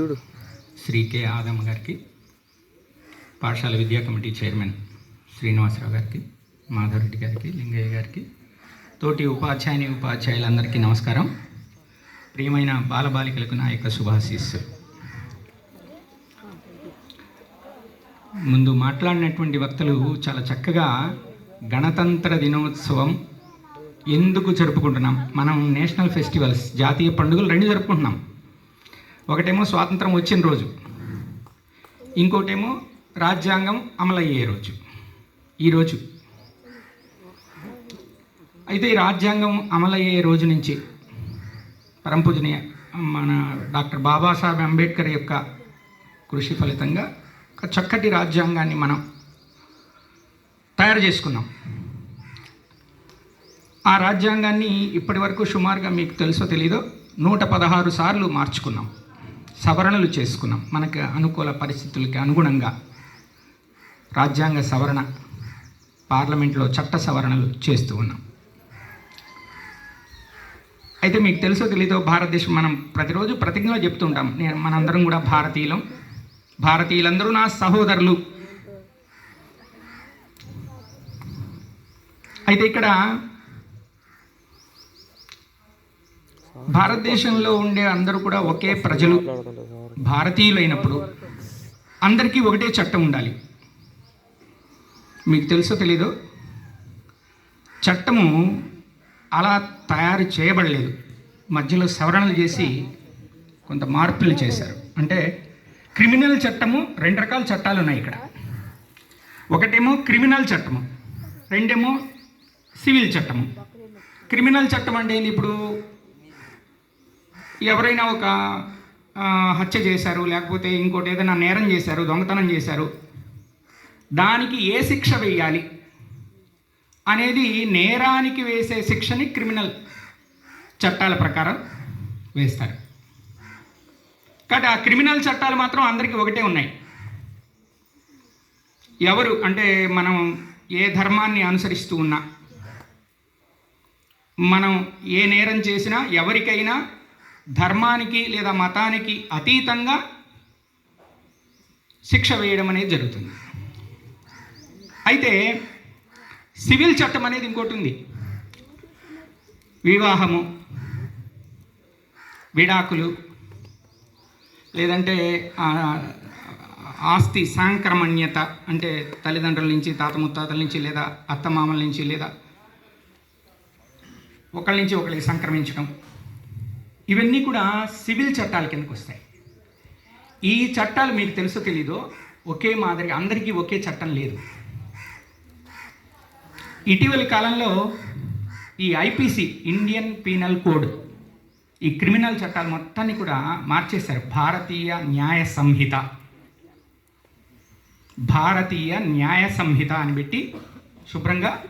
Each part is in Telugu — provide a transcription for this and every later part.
చూడు. శ్రీ కె ఆదమ్మ గారికి పాఠశాల విద్యా కమిటీ చైర్మన్ శ్రీనివాసరావు గారికి మాధవరెడ్డి గారికి లింగయ్య గారికి తోటి ఉపాధ్యాయుని ఉపాధ్యాయులందరికీ నమస్కారం. ప్రియమైన బాలబాలికలకు నా యొక్క శుభాశీస్సు ముందు మాట్లాడినటువంటి వక్తలు చాలా చక్కగా గణతంత్ర దినోత్సవం ఎందుకు జరుపుకుంటున్నాం? మనం నేషనల్ ఫెస్టివల్స్ జాతీయ పండుగలు రెండు జరుపుకుంటున్నాం. ఒకటేమో స్వాతంత్రం వచ్చిన రోజు. ఇంకోటేమో రాజ్యాంగం అమలయ్యే రోజు. ఈరోజు అయితే ఈ రాజ్యాంగం అమలయ్యే రోజు నుంచి పరంపూజనీయ మన డాక్టర్ బాబాసాహెబ్ అంబేద్కర్ యొక్క కృషి ఫలితంగా ఒక చక్కటి రాజ్యాంగాన్ని మనం తయారు చేసుకున్నాం. ఆ రాజ్యాంగాన్ని ఇప్పటి వరకు సుమారుగా మీకు తెలుసో తెలీదో నూట పదహారు సార్లు మార్చుకున్నాం. సవరణలు చేసుకున్నాం. మనకు అనుకూల పరిస్థితులకి అనుగుణంగా రాజ్యాంగ సవరణ పార్లమెంట్లో చట్ట సవరణలు చేస్తూ ఉన్నాం. అయితే మీకు తెలుసో తెలీదో భారతదేశం మనం ప్రతిరోజు ప్రతిజ్ఞలో చెప్తుంటాం నేను మనందరం కూడా భారతీయులం. భారతీయులందరూ నా సహోదరులు. అయితే ఇక్కడ భారతదేశంలో ఉండే అందరూ కూడా ఒకే ప్రజలు భారతీయులైనప్పుడు అందరికీ ఒకటే చట్టం ఉండాలి. మీకు తెలుసో తెలీదో? చట్టము అలా తయారు చేయబడలేదు. మధ్యలో సవరణలు చేసి కొంత మార్పులు చేశారు. అంటే క్రిమినల్ చట్టము రెండు రకాల చట్టాలు ఉన్నాయి ఇక్కడ. ఒకటేమో క్రిమినల్ చట్టము రెండేమో సివిల్ చట్టము. క్రిమినల్ చట్టం అంటే ఇప్పుడు? ఎవరైనా ఒక హత్య చేశారు లేకపోతే ఇంకోటి ఏదైనా నేరం చేశారు దొంగతనం చేశారు దానికి ఏ శిక్ష వేయాలి అనేది నేరానికి వేసే శిక్షని క్రిమినల్ చట్టాల ప్రకారం వేస్తారు. కాబట్టి ఆ క్రిమినల్ చట్టాలు మాత్రం అందరికీ ఒకటే ఉన్నాయి. ఎవరు అంటే మనం ఏ ధర్మాన్ని అనుసరిస్తూ ఉన్నా మనం ఏ నేరం చేసినా ఎవరికైనా ధర్మానికి లేదా మతానికి అతీతంగా శిక్ష వేయడం అనేది జరుగుతుంది. అయితే సివిల్ చట్టం అనేది ఇంకోటి ఉంది. వివాహము విడాకులు లేదంటే ఆస్తి సాంక్రమణ్యత అంటే తల్లిదండ్రుల నుంచి తాత ముత్తాతల నుంచి లేదా అత్తమామల నుంచి లేదా ఒకళ్ళ నుంచి ఒకరికి సంక్రమించడం. ఇవన్నీ కూడా సివిల్ చట్టాల కిందకు వస్తాయి. ఈ చట్టాలు మీకు తెలుసో తెలీదో ఒకే మాదిరి అందరికీ ఒకే చట్టం లేదు. ఇటీవలి కాలంలో ఈ ఐపీసీ ఇండియన్ పీనల్ కోడ్ ఈ క్రిమినల్ చట్టాలు మొత్తాన్ని కూడా మార్చేశారు. భారతీయ న్యాయ సంహిత. భారతీయ న్యాయ సంహిత అని పెట్టి శుభ్రంగా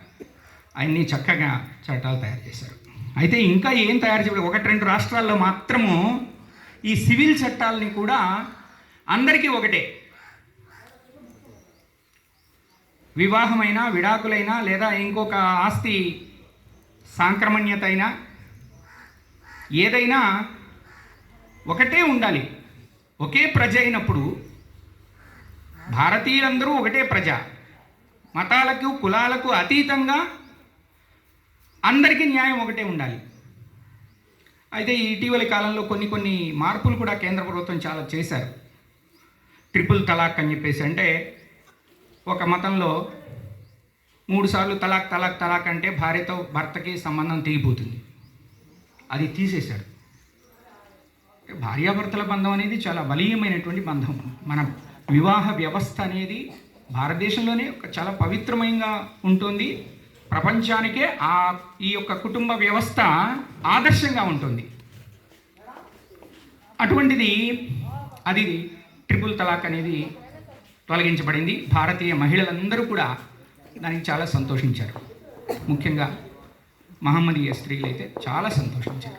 అన్ని చక్కగా చట్టాలు తయారు చేశారు. అయితే ఇంకా ఏం తయారు చేయలేదు ఒకటి రెండు రాష్ట్రాల్లో మాత్రము ఈ సివిల్ చట్టాలని కూడా అందరికీ ఒకటే. వివాహమైనా విడాకులైనా లేదా ఇంకొక ఆస్తి సాంక్రమణ్యత అయినా ఏదైనా ఒకటే ఉండాలి. ఒకే ప్రజ అయినప్పుడు భారతీయులందరూ ఒకటే ప్రజ. మతాలకు కులాలకు అతీతంగా అందరికీ న్యాయం ఒకటే ఉండాలి. అయితే ఇటీవలి కాలంలో కొన్ని కొన్ని మార్పులు కూడా కేంద్ర ప్రభుత్వం చాలా చేశారు. ట్రిపుల్ తలాక్ అని చెప్పేసి అంటే ఒక మతంలో మూడుసార్లు తలాక్ తలాక్ తలాక్ అంటే భార్యతో భర్తకి సంబంధం తెగిపోతుంది అది తీసేశాడు భార్యాభర్తల బంధం అనేది చాలా బలీయమైనటువంటి బంధం. మన వివాహ వ్యవస్థ అనేది భారతదేశంలోనే ఒక చాలా పవిత్రమైనగా ఉంటుంది. ప్రపంచానికే ఆ ఈ యొక్క కుటుంబ వ్యవస్థ ఆదర్శంగా ఉంటుంది. అటువంటిది అది ట్రిపుల్ తలాక్ అనేది తొలగించబడింది. భారతీయ మహిళలందరూ కూడా దానికి చాలా సంతోషించారు. ముఖ్యంగా మహమ్మదీయ స్త్రీలు అయితే చాలా సంతోషించారు.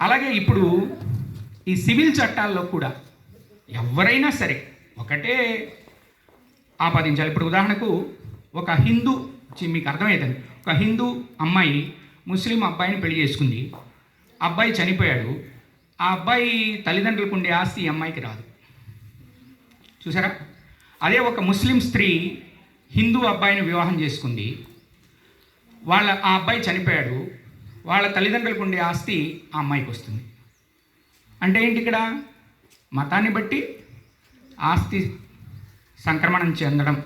అలాగే ఇప్పుడు ఈ సివిల్ చట్టాల్లో కూడా ఎవరైనా సరే ఒకటే ఆపాదించాలి. ఇప్పుడు ఉదాహరణకు ఒక హిందూ చి- మీకు అర్థమవుతుంది ఒక హిందూ అమ్మాయి ముస్లిం అబ్బాయిని పెళ్ళి చేసుకుంది. అబ్బాయి చనిపోయాడు. ఆ అబ్బాయి తల్లిదండ్రులకు ఉండే ఆస్తి ఈ అమ్మాయికి రాదు. చూసారా? అదే ఒక ముస్లిం స్త్రీ హిందూ అబ్బాయిని వివాహం చేసుకుంది. వాళ్ళ ఆ అబ్బాయి చనిపోయాడు. వాళ్ళ తల్లిదండ్రులకు ఉండే ఆస్తి ఆ అమ్మాయికి వస్తుంది. అంటే ఏంటి ఇక్కడ? మతాన్ని బట్టి ఆస్తి సంక్రమణం చెందడం.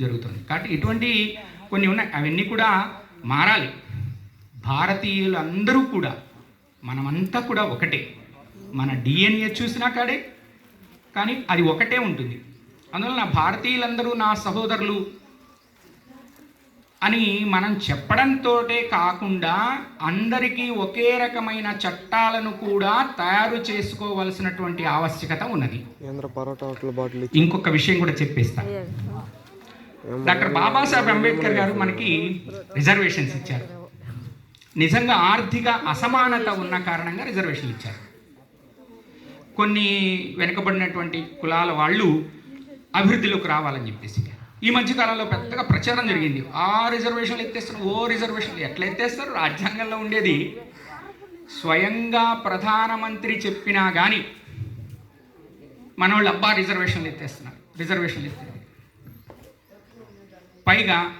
జరుగుతుంది. కాబట్టి ఇటువంటి కొన్ని ఉన్నాయి. అవన్నీ కూడా మారాలి. భారతీయులందరూ కూడా మనమంతా కూడా ఒకటే. మన డిఎన్ఏ చూసినా కాడే కానీ అది ఒకటే ఉంటుంది. అందువల్ల నా భారతీయులందరూ నా సహోదరులు అని మనం చెప్పడంతో కాకుండా అందరికీ ఒకే రకమైన చట్టాలను కూడా తయారు చేసుకోవలసినటువంటి ఆవశ్యకత ఉన్నది. కేంద్ర పరోటా హోటల్ బాటిల్ ఇంకొక విషయం కూడా చెప్పేస్తా. డాక్టర్ బాబాసాహెబ్ అంబేద్కర్ గారు మనకి రిజర్వేషన్స్ ఇచ్చారు. నిజంగా ఆర్థిక అసమానత ఉన్న కారణంగా రిజర్వేషన్లు ఇచ్చారు. కొన్ని వెనుకబడినటువంటి కులాల వాళ్ళు అభివృద్ధిలోకి రావాలని చెప్పేసి. ఈ మధ్య కాలంలో పెద్దగా ప్రచారం జరిగింది. ఆ రిజర్వేషన్లు ఎత్తేస్తారు ఓ రిజర్వేషన్లు ఎట్లా ఎత్తేస్తారు? రాజ్యాంగంలో ఉండేది స్వయంగా ప్రధానమంత్రి చెప్పినా కానీ మన వాళ్ళు అబ్బా రిజర్వేషన్లు ఎత్తేస్తున్నారు రిజర్వేషన్లు ఎత్తే పైగా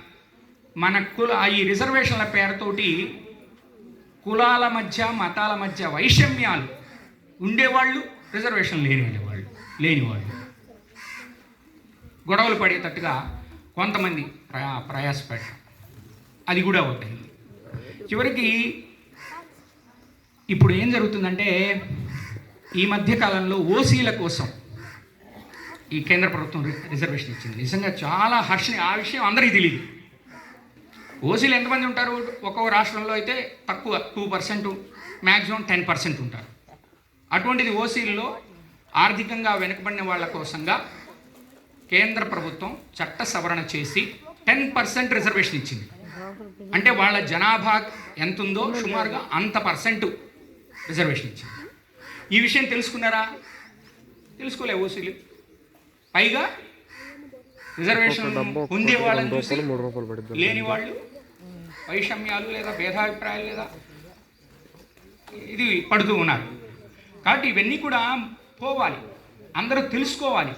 మన కుల ఈ రిజర్వేషన్ల పేరుతోటి కులాల మధ్య మతాల మధ్య వైషమ్యాలు ఉండేవాళ్ళు రిజర్వేషన్ లేని వాళ్ళు లేనివాళ్ళు గొడవలు పడేటట్టుగా కొంతమంది ప్రయా ప్రయాసపడ్డారు. అది కూడా ఒకటైంది చివరికి ఇప్పుడు ఏం జరుగుతుందంటే ఈ మధ్యకాలంలో ఓసీల కోసం ఈ కేంద్ర ప్రభుత్వం రిజర్వేషన్ ఇచ్చింది. నిజంగా చాలా హర్షని ఆ విషయం అందరికీ తెలియదు ఓసీలు ఎంతమంది ఉంటారు? ఒక్కో రాష్ట్రంలో అయితే తక్కువ two percent maximum ten percent ఉంటారు. అటువంటిది ఓసీల్లో ఆర్థికంగా వెనుకబడిన వాళ్ళ కోసంగా కేంద్ర ప్రభుత్వం చట్ట సవరణ చేసి టెన్ పర్సెంట్ రిజర్వేషన్ ఇచ్చింది. అంటే వాళ్ళ జనాభా ఎంత ఉందో సుమారుగా అంత పర్సెంట్ రిజర్వేషన్ ఇచ్చింది. ఈ విషయం తెలుసుకున్నారా? తెలుసుకోలే ఓసీలు. పైగా రిజర్వేషన్ పొందే వాళ్ళని చూసి లేని వాళ్ళు వైషమ్యాలు లేదా భేదాభిప్రాయాలు లేదా ఇది పడుతూ ఉన్నారు. కాబట్టి ఇవన్నీ కూడా పోవాలి. అందరూ తెలుసుకోవాలి.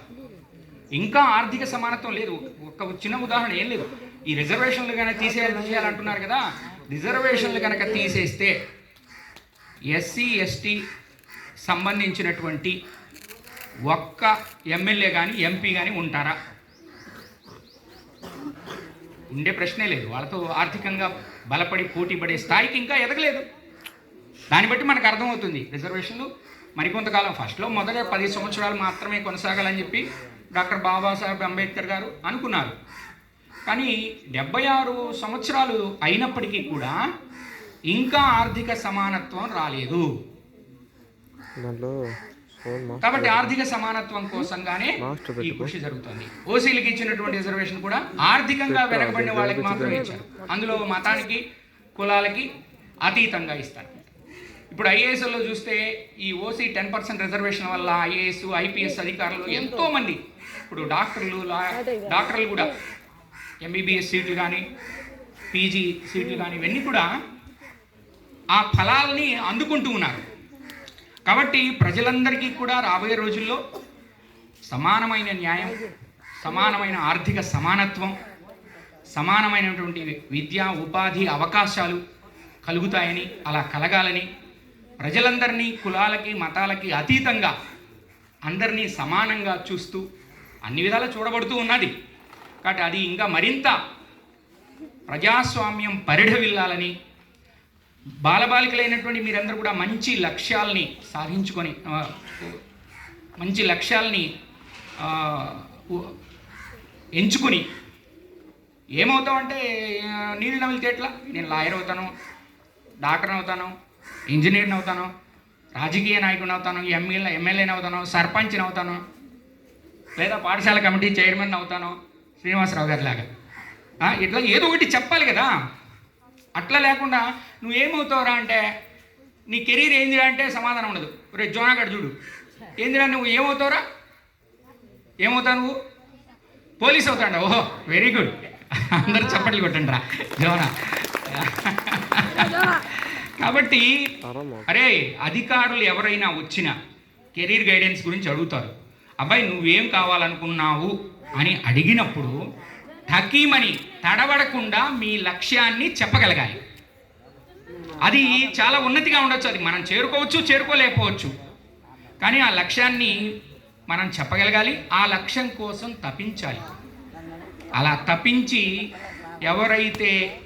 ఇంకా ఆర్థిక సమానత్వం లేదు. ఒక చిన్న ఉదాహరణ ఏం లేదు. ఈ రిజర్వేషన్లు కనుక తీసేయాలి తీసేయాలంటున్నారు కదా రిజర్వేషన్లు కనుక తీసేస్తే ఎస్సీ ఎస్టీ సంబంధించినటువంటి ఒక్క ఎమ్మెల్యే కానీ ఎంపీ కానీ ఉంటారా? ఉండే ప్రశ్నే లేదు. వాళ్ళతో ఆర్థికంగా బలపడి పోటీ పడే స్థాయికి ఇంకా ఎదగలేదు. దాన్ని బట్టి మనకు అర్థమవుతుంది. రిజర్వేషన్లు మరికొంతకాలం. ఫస్ట్లో మొదట పది సంవత్సరాలు మాత్రమే కొనసాగాలని చెప్పి డాక్టర్ బాబాసాహెబ్ అంబేద్కర్ గారు అనుకున్నారు. కానీ డెబ్బై ఆరు సంవత్సరాలు అయినప్పటికీ కూడా ఇంకా ఆర్థిక సమానత్వం రాలేదు. కాబట్టి ఆర్థిక సమానత్వం కోసంగానే ఈ. కృషి జరుగుతుంది. ఓసీలకి ఇచ్చినటువంటి రిజర్వేషన్ కూడా ఆర్థికంగా వెనకబడిన వాళ్ళకి మాత్రమే ఇచ్చారు. అందులో మతానికి కులాలకి అతీతంగా ఇస్తారు. ఇప్పుడు ఐఏఎస్లో చూస్తే ఈ ఓసీ టెన్ పర్సెంట్ రిజర్వేషన్ వల్ల ఐఏఎస్ ఐపీఎస్ అధికారులు ఎంతో మంది. ఇప్పుడు డాక్టర్లు లా డాక్టర్లు కూడా ఎంబీబీఎస్ సీట్లు కానీ పీజీ సీట్లు కానీ ఇవన్నీ కూడా ఆ ఫలాలని అందుకుంటూ ఉన్నారు. కాబట్టి ప్రజలందరికీ కూడా రాబోయే రోజుల్లో సమానమైన న్యాయం సమానమైన ఆర్థిక సమానత్వం సమానమైనటువంటి విద్య ఉపాధి అవకాశాలు కలుగుతాయని అలా కలగాలని ప్రజలందరినీ కులాలకి మతాలకి అతీతంగా అందరినీ సమానంగా చూస్తూ అన్ని విధాలా చూడబడుతూ ఉన్నది. కాబట్టి అది ఇంకా మరింత ప్రజాస్వామ్యం పరిఢవిల్లాలని బాలబాలికలైనటువంటి మీరందరూ కూడా మంచి లక్ష్యాల్ని సాధించుకొని మంచి లక్ష్యాల్ని ఎంచుకుని ఏమవుతామంటే నీళ్ళు నమిలితే ఎట్లా? నేను లాయర్ అవుతాను డాక్టర్ అవుతాను ఇంజనీర్ని అవుతాను రాజకీయ నాయకుని అవుతాను ఎమ్మెల్యే ఎమ్మెల్యేని అవుతాను సర్పంచ్ని అవుతాను లేదా పాఠశాల కమిటీ చైర్మన్ అవుతాను శ్రీనివాసరావు గారి లాగా ఇట్లా ఏదో ఒకటి చెప్పాలి కదా. అట్లా లేకుండా నువ్వు ఏమవుతావురా అంటే నీ కెరీర్ ఏందిరా అంటే సమాధానం ఉండదు. రే జోనాగడ్ చూడు. ఏందిరా నువ్వు ఏమవుతావురా? ఏమవుతావు నువ్వు? పోలీస్ అవుతాడా? ఓహో వెరీ గుడ్. అందరు చప్పట్లు కొట్టండి రా జోనా. కాబట్టి అరే అధికారులు ఎవరైనా వచ్చినా కెరీర్ గైడెన్స్ గురించి అడుగుతారు. అబ్బాయి నువ్వేం కావాలనుకున్నావు అని అడిగినప్పుడు ఠకీమని తడబడకుండా మీ లక్ష్యాన్ని చెప్పగలగాలి. అది చాలా ఉన్నతిగా ఉండొచ్చు. అది మనం చేరుకోవచ్చు చేరుకోలేకపోవచ్చు. కానీ ఆ లక్ష్యాన్ని మనం చెప్పగలగాలి. ఆ లక్ష్యం కోసం తపించాలి. అలా తపించి ఎవరైతే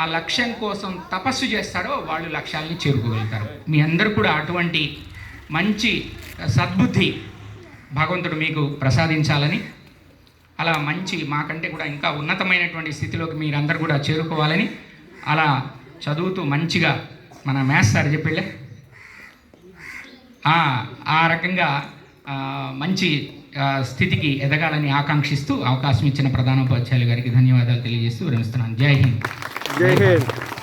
ఆ లక్ష్యం కోసం తపస్సు చేస్తారో వాళ్ళు లక్ష్యాలని చేరుకోగలుగుతారు. మీ అందరూ కూడా అటువంటి మంచి సద్బుద్ధి భగవంతుడు మీకు ప్రసాదించాలని అలా మంచి మాకంటే కూడా ఇంకా ఉన్నతమైనటువంటి స్థితిలోకి మీరందరూ కూడా చేరుకోవాలని అలా చదువుతూ మంచిగా మన మ్యాథ్స్ సార్ చెప్పిళ్ళే. ఆ, రకంగా మంచి స్థితికి ఎదగాలని ఆకాంక్షిస్తూ అవకాశం ఇచ్చిన ప్రధానోపాధ్యాయులు గారికి ధన్యవాదాలు తెలియజేస్తూ విరమిస్తున్నాను జై హింద్. జై హింద్.